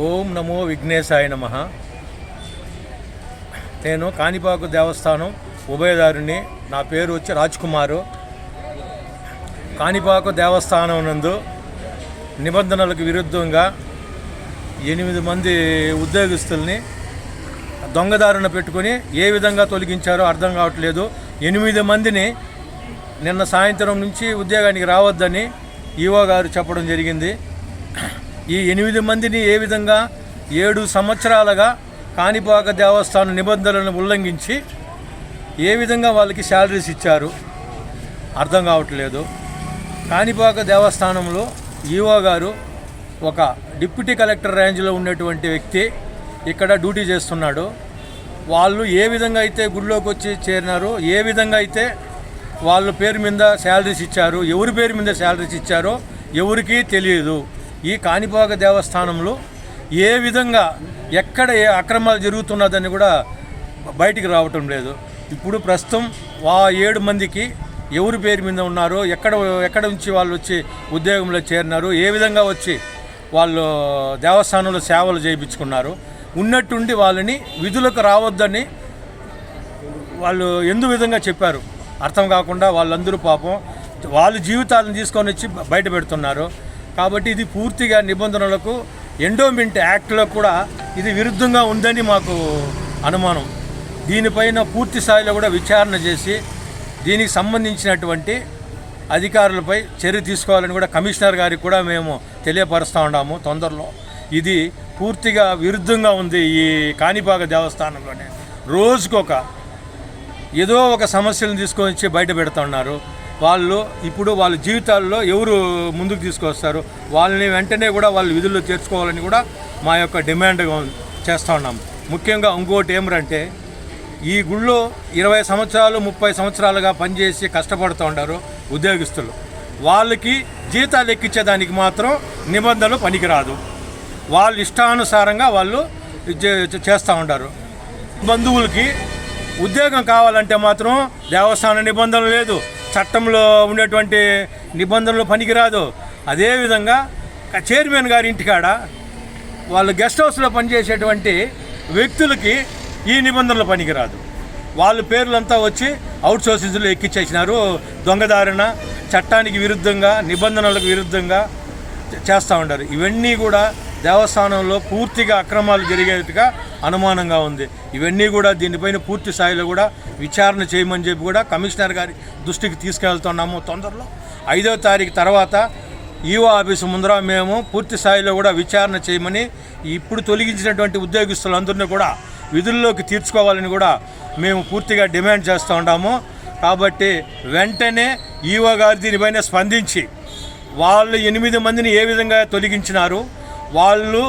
ఓం నమో విఘ్నేశాయ నమ. నేను కాణిపాకు దేవస్థానం ఉభయదారుని నా పేరు వచ్చి రాజ్కుమారు. కాణిపాకు దేవస్థానం నందు నిబంధనలకు విరుద్ధంగా ఎనిమిది మంది ఉద్యోగస్తుల్ని దొంగదారున పెట్టుకొని ఏ విధంగా తొలగించారో అర్థం కావట్లేదు. ఎనిమిది మందిని నిన్న సాయంత్రం నుంచి ఉద్యోగానికి రావద్దని ఈవో గారు చెప్పడం జరిగింది. ఈ ఎనిమిది మందిని ఏ విధంగా ఏడు సంవత్సరాలుగా కాణిపాక దేవస్థానం నిబంధనలను ఉల్లంఘించి ఏ విధంగా వాళ్ళకి శాలరీస్ ఇచ్చారు అర్థం కావట్లేదు. కాణిపాక దేవస్థానంలో ఈవో గారు ఒక డిప్యూటీ కలెక్టర్ రేంజ్లో ఉన్నటువంటి వ్యక్తి ఇక్కడ డ్యూటీ చేస్తున్నాడు. వాళ్ళు ఏ విధంగా అయితే గుడిలోకి వచ్చి చేరినారో ఏ విధంగా అయితే వాళ్ళ పేరు మీద శాలరీస్ ఇచ్చారు ఎవరి పేరు మీద శాలరీస్ ఇచ్చారో ఎవరికీ తెలియదు. ఈ కాణిపాక దేవస్థానంలో ఏ విధంగా ఎక్కడ ఏ అక్రమాలు జరుగుతున్నదని కూడా బయటికి రావటం లేదు. ఇప్పుడు ప్రస్తుతం ఆ ఏడు మందికి ఎవరి పేరు మీద ఉన్నారో ఎక్కడ ఎక్కడ నుంచి వాళ్ళు వచ్చి ఉద్యోగంలో చేరినారు ఏ విధంగా వచ్చి వాళ్ళు దేవస్థానంలో సేవలు చేయించుకున్నారు ఉన్నట్టుండి వాళ్ళని విధులకు రావద్దని వాళ్ళు ఎందు విధంగా చెప్పారు. అర్థం కాకుండా వాళ్ళందరూ పాపం వాళ్ళ జీవితాలను తీసుకొని వచ్చి బయట పెడుతున్నారు. కాబట్టి ఇది పూర్తిగా నిబంధనలకు ఎండోమెంట్ యాక్ట్లో కూడా ఇది విరుద్ధంగా ఉందని మాకు అనుమానం. దీనిపైన పూర్తి స్థాయిలో కూడా విచారణ చేసి దీనికి సంబంధించినటువంటి అధికారులపై చర్య తీసుకోవాలని కూడా కమిషనర్ గారికి కూడా మేము తెలియపరుస్తూ ఉన్నాము తొందరలో. ఇది పూర్తిగా విరుద్ధంగా ఉంది ఈ కాణిపాక దేవస్థానంలోనే. రోజుకొక ఏదో ఒక సమస్యలను తీసుకొని వచ్చి బయట పెడుతున్నారు వాళ్ళు ఇప్పుడు వాళ్ళ జీవితాల్లో ఎవరు ముందుకు తీసుకొస్తారు? వాళ్ళని వెంటనే కూడా వాళ్ళు విధుల్లో చేర్చుకోవాలని కూడా మా యొక్క డిమాండ్గా చేస్తూ ఉన్నాం. ముఖ్యంగా ఇంకోటి ఏమిటంటే ఈ గుళ్ళో ఇరవై సంవత్సరాలు ముప్పై సంవత్సరాలుగా పనిచేసి కష్టపడుతూ ఉంటారు ఉద్యోగస్తులు. వాళ్ళకి జీతాలు ఎక్కించేదానికి మాత్రం నిబంధనలు పనికిరాదు. వాళ్ళ ఇష్టానుసారంగా వాళ్ళు చేస్తూ ఉంటారు బంధువులకి ఉద్యోగం కావాలంటే మాత్రం దేవస్థాన నిబంధనలు లేదు. చట్టంలో ఉండేటువంటి నిబంధనలు పనికిరాదు. అదేవిధంగా చైర్మన్ గారి ఇంటికాడ వాళ్ళు గెస్ట్ హౌస్లో పనిచేసేటువంటి వ్యక్తులకి ఈ నిబంధనలు పనికిరాదు. వాళ్ళ పేర్లంతా వచ్చి అవుట్ సోర్సెస్లో ఎక్కిచ్చేసినారు. దొంగదారిన చట్టానికి విరుద్ధంగా నిబంధనలకు విరుద్ధంగా చేస్తూ ఉంటారు ఇవన్నీ కూడా దేవస్థానంలో పూర్తిగా అక్రమాలు జరిగేట్టుగా అనుమానంగా ఉంది. ఇవన్నీ కూడా దీనిపైన పూర్తి స్థాయిలో కూడా విచారణ చేయమని చెప్పి కూడా కమిషనర్ గారి దృష్టికి తీసుకెళ్తున్నాము. తొందరలో ఐదో తారీఖు తర్వాత ఈఓ ఆఫీసు ముందర మేము పూర్తి స్థాయిలో కూడా విచారణ చేయమని ఇప్పుడు తొలగించినటువంటి ఉద్యోగస్తులందరినీ కూడా విధుల్లోకి తీర్చుకోవాలని కూడా మేము పూర్తిగా డిమాండ్ చేస్తూ ఉన్నాము. కాబట్టి వెంటనే ఈఓ గారు దీనిపైన స్పందించి వాళ్ళు ఎనిమిది మందిని ఏ విధంగా తొలగించినారు వాళ్ళు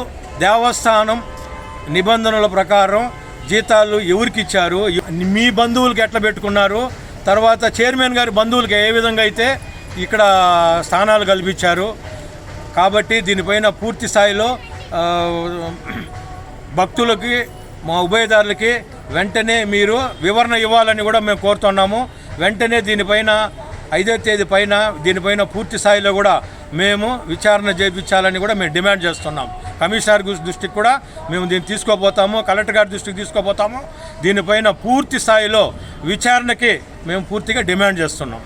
దేవస్థానం నిబంధనల ప్రకారం జీతాలు ఎవరికి ఇచ్చారు మీ బంధువులకి ఎట్లా పెట్టుకున్నారు? తర్వాత చైర్మన్ గారి బంధువులకి ఏ విధంగా అయితే ఇక్కడ స్థానాలు కల్పించారు? కాబట్టి దీనిపైన పూర్తి స్థాయిలో భక్తులకి మా ఉభయదారులకి వెంటనే మీరు వివరణ ఇవ్వాలని కూడా మేము కోరుతున్నాము. వెంటనే దీనిపైన ఐదో తేదీ పైన దీనిపైన పూర్తి స్థాయిలో కూడా మేము విచారణ చేయించాలని కూడా మేము డిమాండ్ చేస్తున్నాం. కమిషనర్ దృష్టికి కూడా మేము దీన్ని తీసుకోపోతాము కలెక్టర్ గారి దృష్టికి తీసుకోపోతాము. దీనిపైన పూర్తి స్థాయిలో విచారణకి మేము పూర్తిగా డిమాండ్ చేస్తున్నాం.